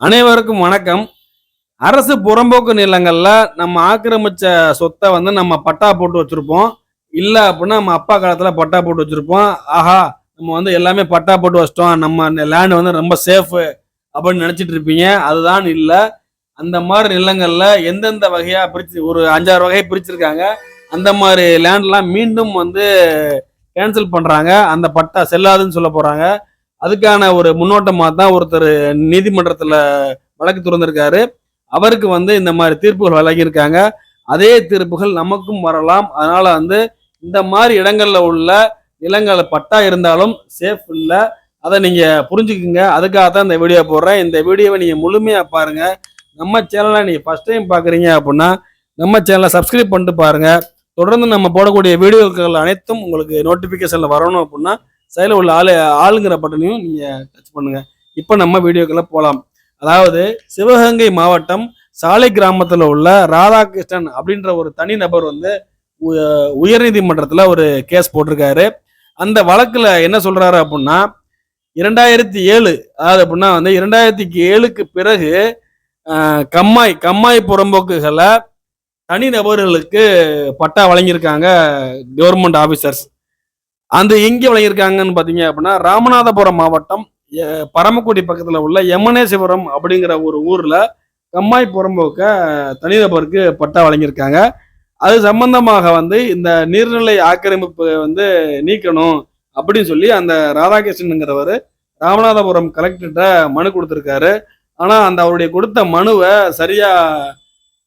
அனைவருக்கும் வணக்கம். அரசு புறம்போக்கு நிலங்கள்ல நம்ம ஆக்கிரமிச்ச சொத்தை வந்து நம்ம பட்டா போட்டு வச்சிருப்போம். இல்ல அப்படின்னா நம்ம அப்பா காலத்துல பட்டா போட்டு வச்சிருப்போம். ஆஹா நம்ம வந்து எல்லாமே பட்டா போட்டு வச்சிட்டோம். நம்ம லேண்டு வந்து ரொம்ப சேஃபு அப்படின்னு நினைச்சிட்டு இருப்பீங்க. அதுதான் இல்ல. அந்த மாதிரி நிலங்கள்ல எந்தெந்த வகையா பிரிச்சு ஒரு அஞ்சாறு வகையை பிரிச்சிருக்காங்க. அந்த மாதிரி லேண்ட்லாம் மீண்டும் வந்து கேன்சல் பண்றாங்க. அந்த பட்டா செல்லாதுன்னு சொல்ல போறாங்க. அதுக்கான ஒரு முன்னோட்டமாக தான் ஒருத்தர் நீதிமன்றத்தில் வழக்கு திறந்திருக்காரு அவருக்கு வந்து இந்த மாதிரி தீர்ப்புகள் வழங்கியிருக்காங்க. அதே தீர்ப்புகள் நமக்கும் வரலாம். அதனால வந்து இந்த மாதிரி இடங்கள்ல உள்ள நிலங்கள் பட்டா இருந்தாலும் சேஃப் இல்லை. அதை நீங்க புரிஞ்சுக்குங்க. அதுக்காக தான் இந்த வீடியோ போடுறேன். இந்த வீடியோவை நீங்க முழுமையா பாருங்க. நம்ம சேனலை நீங்க ஃபர்ஸ்ட் டைம் பாக்குறீங்க அப்படின்னா நம்ம சேனலை சப்ஸ்கிரைப் பண்ணிட்டு பாருங்க. தொடர்ந்து நம்ம போடக்கூடிய வீடியோக்கள் அனைத்தும் உங்களுக்கு நோட்டிபிகேஷன்ல வரணும் அப்படின்னா சைடில் உள்ள ஆளு ஆளுங்கிற பட்டனையும் நீங்கள் டச் பண்ணுங்க. இப்போ நம்ம வீடியோக்குள்ள போகலாம் அதாவது சிவகங்கை மாவட்டம் சாலை கிராமத்தில் உள்ள ராதாகிருஷ்ணன் அப்படின்ற ஒரு தனி நபர் வந்து உ- ஒரு கேஸ் போட்டிருக்காரு. அந்த வழக்கில் என்ன சொல்கிறாரு அப்படின்னா இரண்டாயிரத்தி ஏழு அதாவது அப்படின்னா வந்து இரண்டாயிரத்தி ஏழுக்கு பிறகு கம்மாய் கம்மாய் புறம்போக்குகளை தனி நபர்களுக்கு பட்டா வழங்கியிருக்காங்க கவர்மெண்ட் ஆஃபீஸர்ஸ் அந்த எங்கே வழங்கியிருக்காங்கன்னு பார்த்தீங்க அப்படின்னா ராமநாதபுரம் மாவட்டம் பரமக்குடி பக்கத்தில் உள்ள யமனேஸ்வரம் அப்படிங்கிற ஒரு ஊரில் கம்மாய் புறம்போக்க தனிநபருக்கு பட்டா வழங்கியிருக்காங்க. அது சம்பந்தமாக வந்து இந்த நீர்நிலை ஆக்கிரமிப்பு வந்து நீக்கணும் அப்படின்னு சொல்லி அந்த ராதாகிருஷ்ணனுங்கிறவர் ராமநாதபுரம் கலெக்டர்கிட்ட மனு கொடுத்துருக்காரு. ஆனால் அந்த அவருடைய கொடுத்த மனுவை சரியாக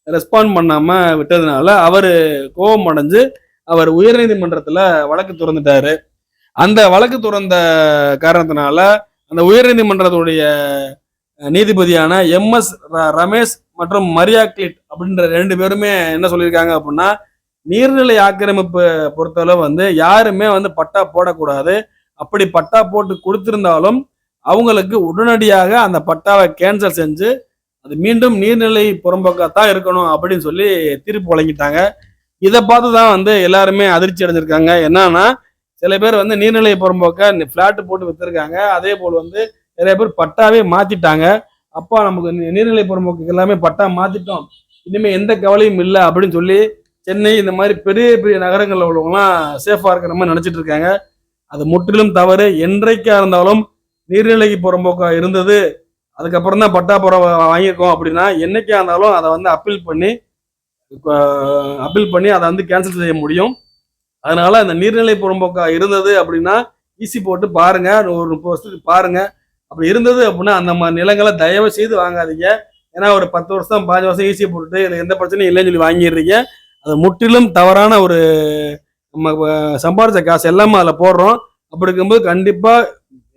ரெஸ்பாண்ட் பண்ணாமல் விட்டதுனால அவர் கோபம் அடைஞ்சு அவர் உயர்நீதிமன்றத்தில் வழக்கு திறந்துட்டாரு. அந்த வழக்கு திறந்த காரணத்தினால அந்த உயர்நீதிமன்றத்துடைய நீதிபதியான எம்எஸ் ரமேஷ் மற்றும் மரியா கிளிட் அப்படின்ற ரெண்டு பேருமே என்ன சொல்லியிருக்காங்க அப்படின்னா நீர்நிலை ஆக்கிரமிப்பு பொறுத்தளவு வந்து யாருமே வந்து பட்டா போடக்கூடாது. அப்படி பட்டா போட்டு கொடுத்திருந்தாலும் அவங்களுக்கு உடனடியாக அந்த பட்டாவை கேன்சல் செஞ்சு அது மீண்டும் நீர்நிலை புறம்போக்காத்தான் இருக்கணும் அப்படின்னு சொல்லி தீர்ப்பு வழங்கிட்டாங்க. இதை பார்த்து தான் வந்து எல்லாருமே அதிர்ச்சி அடைஞ்சிருக்காங்க. என்னன்னா சில பேர் வந்து நீர்நிலை புறம்போக்க ஃப்ளாட்டு போட்டு வித்துருக்காங்க. அதே போல் வந்து நிறைய பேர் பட்டாவே மாத்திட்டாங்க. அப்பா நமக்கு நீர்நிலை புறம்போக்கு எல்லாமே பட்டா மாத்திட்டோம். இனிமே எந்த கவலையும் இல்லை அப்படின்னு சொல்லி சென்னை இந்த மாதிரி பெரிய பெரிய நகரங்களில் உள்ளவங்களாம் சேஃபா இருக்கிற மாதிரி நினைச்சிட்டு இருக்காங்க. அது முற்றிலும் தவறு. என்றைக்கா இருந்தாலும் நீர்நிலைக்கு புறம்போக்கா இருந்தது அதுக்கப்புறம் தான் பட்டா புறம் வாங்கியிருக்கோம் அப்படின்னா என்னைக்கா இருந்தாலும் அதை வந்து அப்பீல் பண்ணி அப்பீல் பண்ணி அதை வந்து கேன்சல் செய்ய முடியும். அதனால அந்த நீர்நிலை புறம்போக்கா இருந்தது அப்படின்னா ஈசி போட்டு பாருங்க. ஒரு முப்பது வருஷத்துக்கு பாருங்க. அப்படி இருந்தது அப்படின்னா அந்த மாதிரி நிலங்களை தயவு செய்து வாங்காதீங்க. ஏன்னா ஒரு பத்து வருஷம் பாஞ்சு வருஷம் ஈஸி போட்டுட்டு இதில் எந்த பிரச்சனையும் இல்லைன்னு சொல்லி வாங்கிடுறீங்க. அது முற்றிலும் தவறான ஒரு நம்ம சம்பாதிச்ச காசு எல்லாமே அதில் போடுறோம். அப்படி இருக்கும்போது கண்டிப்பா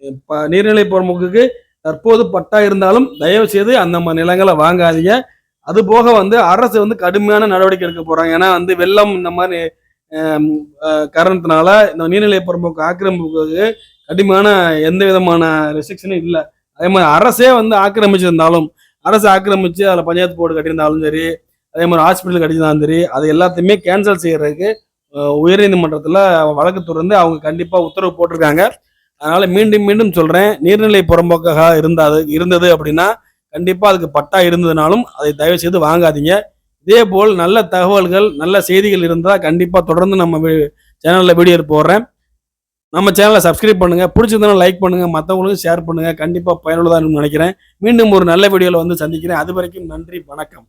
அஹ், ப- நீர்நிலை புறம்போக்குக்கு தற்போது பட்டா இருந்தாலும் தயவு செய்து அந்த மாதிரி நிலங்களை வாங்காதீங்க. அது போக வந்து அரசு வந்து கடுமையான நடவடிக்கை எடுக்க போறாங்க. ஏன்னா வந்து வெள்ளம் இந்த மாதிரி காரணத்தினால இந்த நீர்நிலை புறம்போக்கு ஆக்கிரமிப்புக்கு கடுமையான எந்த விதமான ரெஸ்ட்ரிக்ஷனும் இல்லை. அதே மாதிரி அரசே வந்து ஆக்கிரமிச்சிருந்தாலும் அரசு ஆக்கிரமிச்சு அதில் பஞ்சாயத்து போர்டு கட்டியிருந்தாலும் சரி அதே மாதிரி ஹாஸ்பிட்டல் கட்டியிருந்தாலும் சரி அது எல்லாத்தையுமே கேன்சல் செய்யறதுக்கு உயர்நீதிமன்றத்தில் வழக்கு தொடர்ந்து அவங்க கண்டிப்பாக உத்தரவு போட்டிருக்காங்க. அதனால மீண்டும் மீண்டும் சொல்றேன் நீர்நிலை புறம்போக்காக இருந்தாது இருந்தது அப்படின்னா கண்டிப்பாக அதுக்கு பட்டா இருந்ததுனாலும் அதை தயவு செய்து வாங்காதீங்க. இதே போல் நல்ல தகவல்கள் நல்ல செய்திகள் இருந்தால் கண்டிப்பாக தொடர்ந்து நம்ம சேனலில் வீடியோ போடுறேன். நம்ம சேனலை சப்ஸ்கிரைப் பண்ணுங்கள் பிடிச்சிருந்தாலும் லைக் பண்ணுங்க. மற்றவங்களுக்கும் ஷேர் பண்ணுங்க. கண்டிப்பாக பயனுள்ளதாக இருக்கும்னு நினைக்கிறேன். மீண்டும் ஒரு நல்ல வீடியோவில் வந்து சந்திக்கிறேன். அது வரைக்கும் நன்றி வணக்கம்.